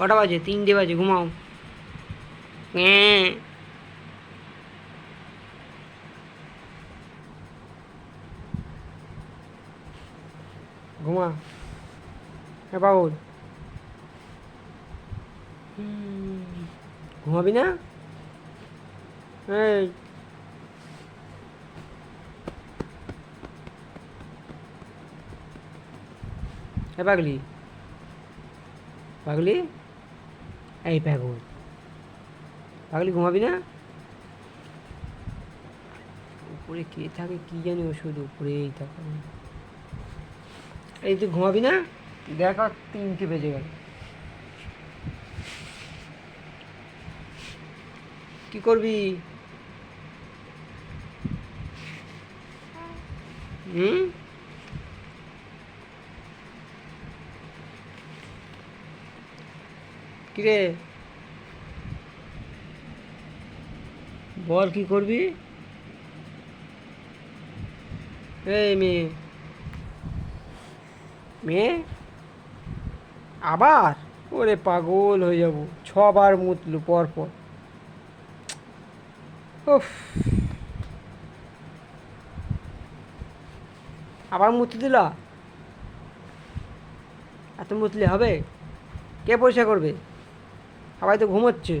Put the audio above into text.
কটা বাজে? তিনটে বাজে ঘুমাও। হ্যাঁ। ঘুমা। হ্যাঁ হুম, ঘুমাবি না? এই। এ পাগলি। পাগলি? এই পাগল পাগলি, ঘুমাবি না? উপরে কে থাকে, কি জানি ওষুধ, উপরেই থাকে। এই তুই ঘুমাবি না? দেখ তিনটে বেজে গেল। কি করবি? হুম? কিরে? বল, কি করবি? এই মেয়ে। মেয়ে? আবার? ওরে পাগল হয়ে যাব। ছবার মুতলু পর পর উফ। আবার মুতে দিলা? এত মুতলে হবে? কে পরিষ্কার করবে? সবাই তো ঘুমোচ্ছে।